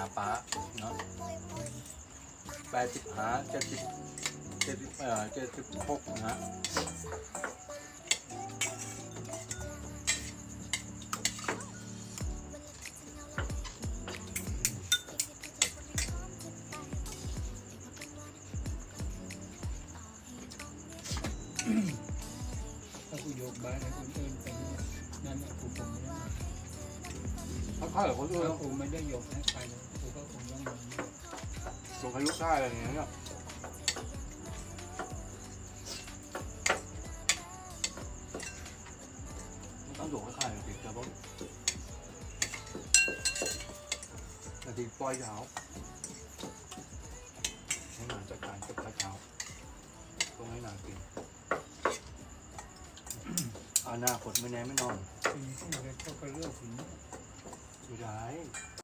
าป้าเนาะแปดสิบห้าเจ็ดสิบเจ็ดสิบเอ่อเจ็ดสิบหกนะฮะถ้ากูยกบ้านให้คนอื่นไป เขาเข้ากับคนอื่นถ้ากูไม่ได้ยกให้ใครเลยกูก็คงต้องมาลงให้ลูกชายอะไรอย่างเงี้ยไม่ต้องโดดให้ใครติดแต่ว่านาทีปล่อยยาวให้หนาจัดการกับกระเช้าต้องให้หนากินอาหน้าคตไม่แน่ไม่นอนสิ่งที่เราก็เลือกสิ่งนี้ไม่ ได้